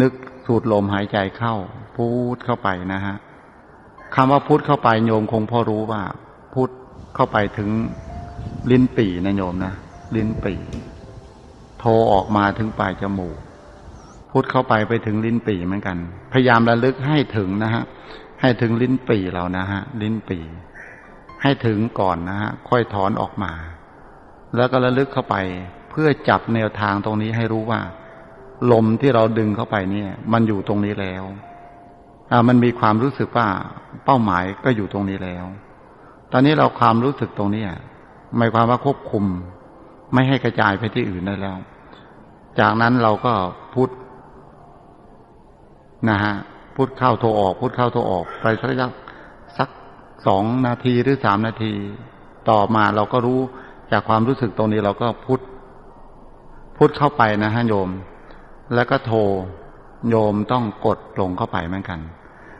นึกสูดลมหายใจเข้า พูดเข้าไปนะฮะคำว่าพุทเข้าไปโยมคงพอรู้ว่า พุทเข้าไปถึงลิ้นปี่นะโยมนะลิ้นปี่โทรออกมาถึงปลายจมูก พุทเข้าไปไปถึงลิ้นปี่เหมือนกัน พยายามระลึกให้ถึงนะฮะให้ถึงลิ้นปี่เรานะฮะลิ้นปี่ให้ถึงก่อนนะฮะค่อยถอนออกมา แล้วก็ระลึกเข้าไปเพื่อจับแนวทางตรงนี้ให้รู้ว่า ลมที่เราดึงเข้าไปเนี่ย มันอยู่ตรงนี้แล้วอ่ามันมีความรู้สึกว่าเป้าหมายก็อยู่ตรงนี้แล้ว ตอนนี้เราความรู้สึกตรงนี้หมายความว่าควบคุม ไม่ให้กระจายไปที่อื่นได้แล้ว จากนั้นเราก็พุทนะฮะพุทเข้าโทรออก พุทเข้าโทรออก ไปสักยักสักสองนาทีหรือสามนาที ต่อมาเราก็รู้จากความรู้สึกตรงนี้เราก็พุทพุทเข้าไปนะฮะโยม แล้วก็โทรโยมต้องกดลงเข้าไปเหมือนกัน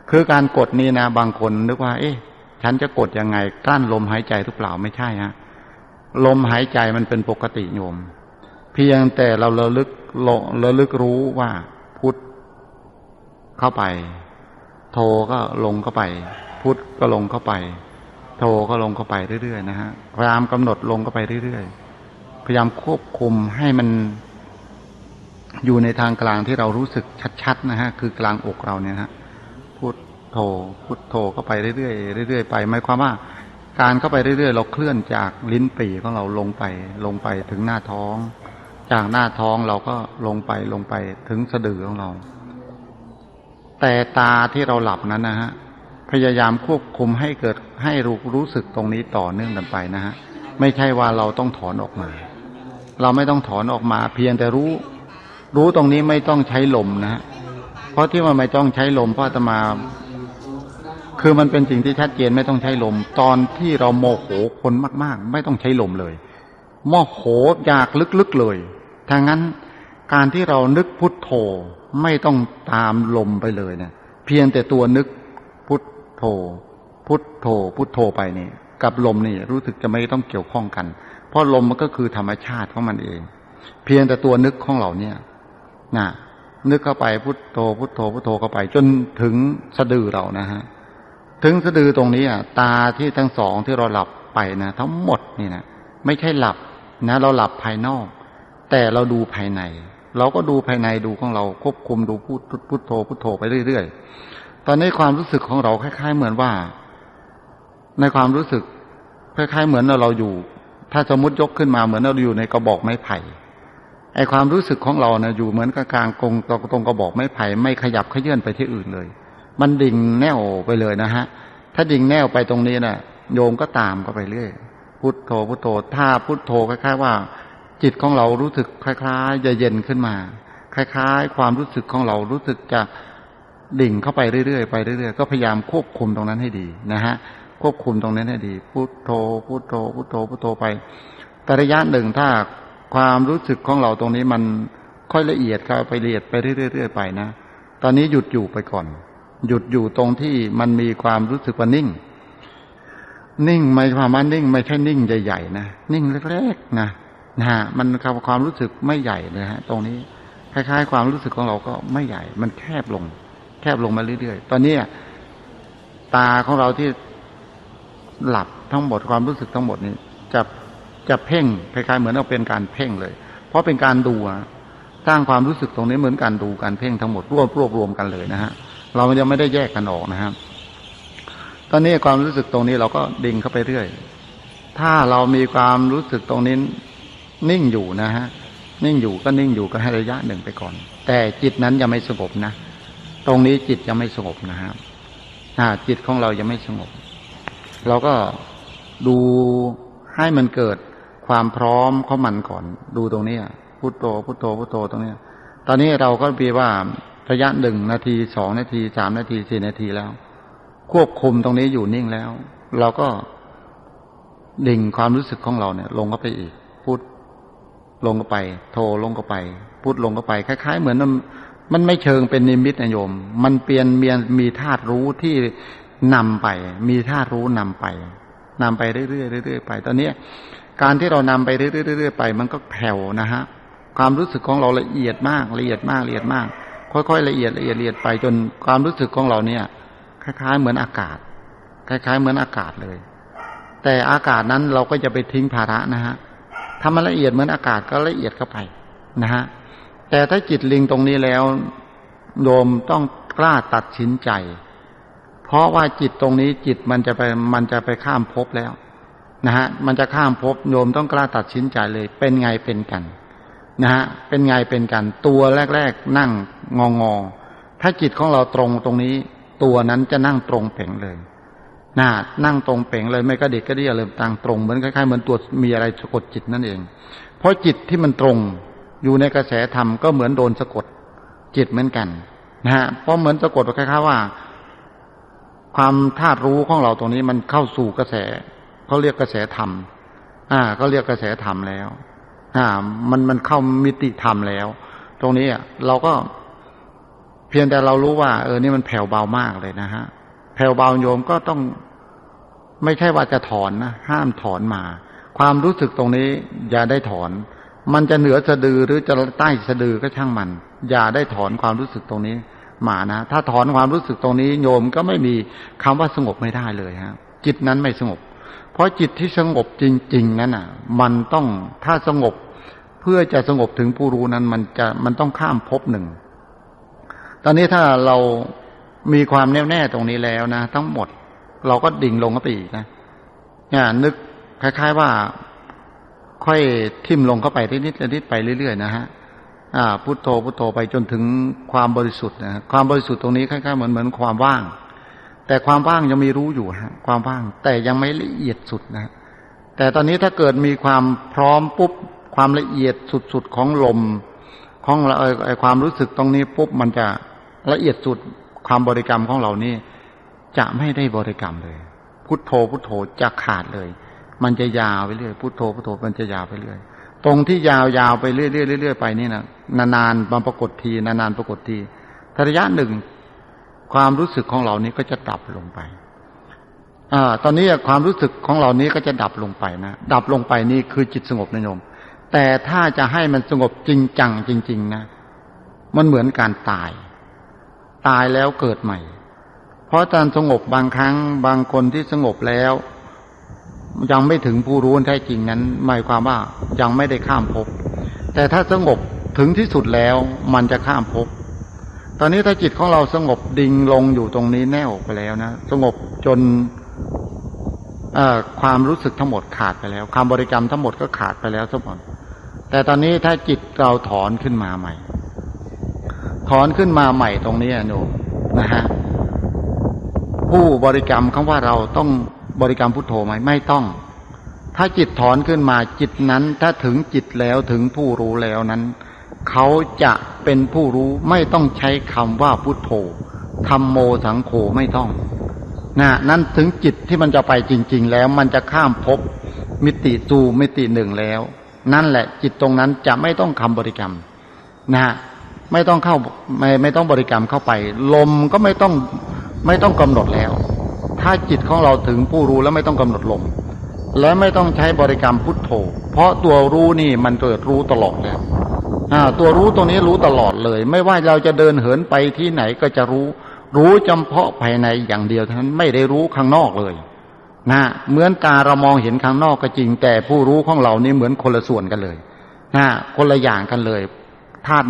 คือการกดนี้นะบางคนนึกว่า เอ๊ะ ฉันจะกดยังไงกลั้นลมหายใจหรือเปล่าไม่ใช่ฮะลมหายใจมันเป็นปกติโยม เพียงแต่เราระลึกระลึกรู้ว่าพุทเข้าไป โทก็ลงเข้าไป พุทก็ลงเข้าไป โทก็ลงเข้าไปเรื่อยๆนะฮะพยายามกำหนดลงเข้าไปเรื่อยๆพยายามควบคุมให้มัน อยู่ในทางกลางที่เรารู้สึกชัดๆนะฮะคือกลางอกเราเนี่ยฮะพุทโทพุทโทเข้าไปเรื่อยๆเรื่อยๆไปหมายความว่า การเข้าไปเรื่อยๆ เราเคลื่อนจากลิ้นปี่ของเราลงไปลงไปถึงหน้าท้อง จากหน้าท้องเราก็ลงไปลงไปถึงสะดือของเรา แต่ตาที่เราหลับนั้นนะฮะพยายามควบคุมให้เกิดให้รู้รู้สึกตรงนี้ต่อเนื่องกันไปนะฮะไม่ใช่ว่าเราต้องถอนออกมา เราไม่ต้องถอนออกมา เพียงแต่รู้ รู้ตรงนี้ไม่ต้องใช้ลมนะฮะเพราะที่มันไม่ต้องใช้ลมเพราะอาตมา คือมันเป็นสิ่งที่ชัดเจนไม่ต้องใช้ลม ตอนที่เราโมโหคนมาก ๆ ไม่ต้องใช้ลมเลยโมโหอยากลึกๆเลยทางนั้นการที่เรานึกพุทโธไม่ต้องตามลมไปเลยเนี่ย เพียงแต่ตัวนึกพุทโธ พุทโธ พุทโธไปนี่กับลมนี่รู้สึกจะไม่ต้องเกี่ยวข้องกัน เพราะลมมันก็คือธรรมชาติของมันเอง เพียงแต่ตัวนึกของเราเนี่ย นะนึกเข้าไปพุทโธพุทโธพุทโธเข้าไป จนถึงสะดือเรานะฮะถึงสะดือตรงนี้อะตาที่ทั้งสองที่เราหลับไปนะทั้งหมดนี่นะไม่ใช่หลับนะ เราหลับภายนอก แต่เราดูภายใน เราก็ดูภายในดูของเราควบคุมดูพุพุทโธพุทโธไปเรื่อยๆตอนนี้ความรู้สึกของเราคล้าย ๆ เหมือนว่า ในความรู้สึกคล้ายๆเหมือนเราอยู่ ถ้าสมมติยกขึ้นมาเหมือนเราอยู่ในกระบอกไม้ไผ่ ไอความรู้สึกของเราเนะอยู่เหมือนกับกลางกงตรงกระบอกไม้ไผ่ไม่ขยับขยื่นไปที่อื่นเลย มันดิ่งแนวไปเลยนะฮะ ถ้าดิ่งแนวไปตรงนี้นะ่ะ โยมก็ตามก็ไปเรื่อยพุทโธพุทโธถ้าพุทโธคล้ายๆว่า จิตของเรารู้สึกคล้ายๆจะเย็นขึ้นมา คล้ายๆ ความรู้สึกของเรารู้สึกจะดิ่งเข้าไปเรื่อยๆไปเรื่อยๆก็พยายามควบคุมตรงนั้นให้ดีนะฮะควบคุมตรงนั้นให้ดีพุทโธพุทโธพุทโธพุทโธไปแต่ระยะหนึ่งถ้า ความรู้สึกของเราตรงนี้มันค่อยละเอียดเข้าไปละเอียดไปเรื่อยๆไปนะ ตอนนี้หยุดอยู่ไปก่อน หยุดอยู่ตรงที่มันมีความรู้สึกว่านิ่ง นิ่งไม่ความว่านิ่ง ไม่ใช่นิ่งใหญ่ๆนะนิ่งเล็กๆนะนะฮะมันความรู้สึกไม่ใหญ่เลยฮะ ตรงนี้คล้ายๆ ความรู้สึกของเราก็ไม่ใหญ่ มันแคบลง แคบลงมาเรื่อยๆ ตอนนี้ตาของเราที่หลับทั้งหมดความรู้สึกทั้งหมดนี้จะ จะเพ่งคล้ายๆเหมือนเราเป็นการเพ่งเลย เพราะเป็นการดูสร้างความรู้สึกตรงนี้เหมือนการดูการเพ่งทั้งหมดรวบรวบรวมกันเลยนะฮะเรายังไม่ได้แยกกันออกนะครับ ตอนนี้ความรู้สึกตรงนี้เราก็ดิ่งเข้าไปเรื่อย ถ้าเรามีความรู้สึกตรงนี้นิ่งอยู่นะฮะนิ่งอยู่ก็นิ่งอยู่ก็ให้ระยะหนึ่งไปก่อน แต่จิตนั้นยังไม่สงบนะตรงนี้จิตยังไม่สงบนะครับจิตของเรายังไม่สงบ เราก็ดูให้มันเกิด ความพร้อมเของมันก่อน ดูตรงนี้พุโทโธพุโทโธพุโทโธตรงนี้ตอนนี้เราก็ปีว่าระยะหนึ่งนาทีสองนาทีสามนาทีสี่นาทีแล้ว ควบคุมตรงนี้อยู่นิ่งแล้ว เราก็ดิ่งความรู้สึกของเราเนี่ย ลงเข้าไปอีก พุทลงเข้าไป โทลงเข้าไป พุทลงเข้าไป คล้าย ๆ เหมือนมันไม่เชิงเป็นนิมิตนะโยม มันเปลี่ยนเมียนมีธาตุรู้ที่นำไป มีธาตุรู้นำไปนำไปเรื่อยๆเรื่อยๆไป ตอนนี้ การที่เรานำไปเรื่อยๆไป มันก็แผ่วนะฮะความรู้สึกของเราละเอียดมากละเอียดมากละเอียดมาก ค่อยๆละเอียดละเอียดละเอียดไปจนความรู้สึกของเราเนี่ย คล้าย ๆ เหมือนอากาศ คล้าย ๆ เหมือนอากาศเลย แต่อากาศนั้นเราก็จะไปทิ้งภาระนะฮะถ้ามันละเอียดเหมือนอากาศก็ละเอียดเข้าไปนะฮะแต่ถ้าจิตลิงตรงนี้แล้วโยมต้องกล้าตัดสินใจ เพราะว่าจิตตรงนี้จิตมันจะไปมันจะไปข้ามภพแล้ว นะฮะมันจะข้ามภพโยมต้องกล้าตัดสินใจเลย เป็นไงเป็นกันนะฮะเป็นไงเป็นกัน ตัวแรกๆนั่งงองอๆถ้าจิตของเราตรงตรงนี้ ตัวนั้นจะนั่งตรงเป่งเลยนะนั่งตรงเป่งเลยไม่กระดิกกระเดี่ยเลยตั้งตรงเหมือนคล้ายๆเหมือนตัวมีอะไรสะกดจิตนั่นเอง เพราะจิตที่มันตรงอยู่ในกระแสธรรมก็เหมือนโดนสะกดจิตเหมือนกันนะฮะเพราะเหมือนสะกดคล้ายๆว่า ความธาตุรู้ของเราตรงนี้มันเข้าสู่กระแส เขาเรียกกระแสธรรม อ่า ก็เรียกกระแสธรรมแล้ว อ่า มันมันเข้ามิติธรรมแล้ว ตรงนี้อะเราก็ เพียงแต่เรารู้ว่า เออนี่มันแผ่วเบามากเลยนะฮะ แผ่วเบาโยมก็ต้อง ไม่ใช่ว่าจะถอนนะห้ามถอนมา ความรู้สึกตรงนี้ อย่าได้ถอน มันจะเหนือสะดือหรือจะใต้สะดือก็ช่างมัน อย่าได้ถอนความรู้สึกตรงนี้มานะ ถ้าถอนความรู้สึกตรงนี้ โยมก็ไม่มีคำว่าสงบไม่ได้เลยฮะจิตนั้นไม่สงบ เพราะจิตที่สงบจริง ๆ นั้นอะ มันต้องถ้าสงบเพื่อจะสงบถึงผู้รู้นั้น มันจะมันต้องข้ามภพหนึ่ง ตอนนี้ถ้าเรามีความแน่วแน่ตรงนี้แล้วนะทั้งหมด เราก็ดิ่งลงเข้าไปอีกนะเนี่ยนึกคล้าย ๆว่าค่อยทิ่มลงเข้าไปนิดๆนิดๆไปเรื่อยๆนะฮะอ่าพุโทโธพุโทโธไปจนถึงความบริสุทธิ์นะความบริสุทธิ์ตรงนี้คล้ายๆเหมือนเหมือนความว่าง แต่ความว่างยังมีรู้อยู่ฮะความว่างแต่ยังไม่ละเอียดสุดนะ แต่ตอนนี้ถ้าเกิดมีความพร้อมปุ๊บความละเอียดสุดๆของลม ของเราไอความรู้สึกตรงนี้ปุ๊บมันจะละเอียดสุดความบริกรรมของเรานี่จะไม่ได้บริกรรมเลย พุทโธพุทโธจะขาดเลย มันจะยาวไปเรื่อยพุทโธพุทโธมันจะยาวไปเรื่อยตรงที่ยาวๆไปเรื่อยๆเรื่อยไปนี่นะนานๆมาปรากฏทีนานๆปรากฏทีทระยะหนึ่ง ความรู้สึกของเรานี้ก็จะดับลงไปอตอนนี้ความรู้สึกของเรานี้ก็จะดับลงไปนะดับลงไปนี่คือจิตสงบนะโยม แต่ถ้าจะให้มันสงบจริงจังจริง ๆ นะ มันเหมือนการตาย ตายแล้วเกิดใหม่ เพราะการสงบบางครั้งบางคนที่สงบแล้ว ยังไม่ถึงผู้รู้แท้จริงนั้น หมายความว่ายังไม่ได้ข้ามภพแต่ถ้าสงบถึงที่สุดแล้วมันจะข้ามภพ ตอนนี้ถ้าจิตของเราสงบดิ่งลงอยู่ตรงนี้แน่วไปแล้วนะสงบจนความรู้สึกทั้งหมดขาดไปแล้วความบริกรรมทั้งหมดก็ขาดไปแล้วสมบัติแต่ตอนนี้ถ้าจิตเราถอนขึ้นมาใหม่ ถอนขึ้นมาใหม่ตรงนี้หนูนะฮะผู้บริกรรมคำว่าเราต้องบริกรรมพุทโธไหมไม่ต้อง ถ้าจิตถอนขึ้นมาจิตนั้น ถ้าถึงจิตแล้วถึงผู้รู้แล้วนั้น เขาจะเป็นผู้รู้ไม่ต้องใช้คำว่าพุทโธธรรมโมสังโฆไม่ต้องนะนั่นถึงจิตที่มันจะไปจริง ๆ แล้วมันจะข้ามภพมิติสู่มิติหนึ่งแล้ว นั่นแหละจิตตรงนั้นจะไม่ต้องคำบริกรรมนะฮะไม่ต้องเข้าไม่ไม่ต้องบริกรรมเข้าไป ลมก็ไม่ต้องไม่ต้องกำหนดแล้ว ถ้าจิตของเราถึงผู้รู้แล้วไม่ต้องกำหนดลม และไม่ต้องใช้บริกรรมพุทโธ เพราะตัวรู้นี่มันเกิดรู้ตลอดแล้ว อ่าตัวรู้ตรงนี้รู้ตลอดเลย ไม่ว่าเราจะเดินเหินไปที่ไหนก็จะรู้ รู้จำเพาะภายในอย่างเดียวเท่านั้นไม่ได้รู้ข้างนอกเลยนะเหมือนตาเรามองเห็นข้างนอกก็จริง แต่ผู้รู้ของเรานี่เหมือนคนละส่วนกันเลยนะคนละอย่างกันเลยธาตุ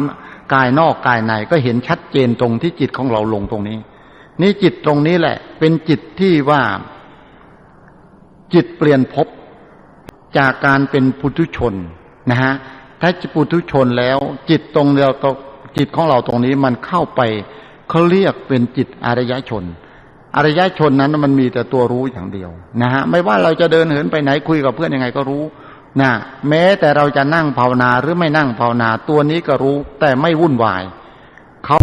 กายนอกกายในก็เห็นชัดเจนตรงที่จิตของเราลงตรงนี้ นี่จิตตรงนี้แหละ เป็นจิตที่ว่า จิตเปลี่ยนภพจากการเป็นปุถุชนนะฮะ ถ้าปุถุชนแล้ว จิตตรงเดียวจิตของเราตรงนี้มันเข้าไปเขาเรียกเป็นจิตอารยชนอารยชนนั้นมันมีแต่ตัวรู้อย่างเดียวนะฮะไม่ว่าเราจะเดินเหินไปไหนคุยกับเพื่อนยังไงก็รู้นะแม้แต่เราจะนั่งภาวนาหรือไม่นั่งภาวนาตัวนี้ก็รู้ แต่ไม่วุ่นวายเขา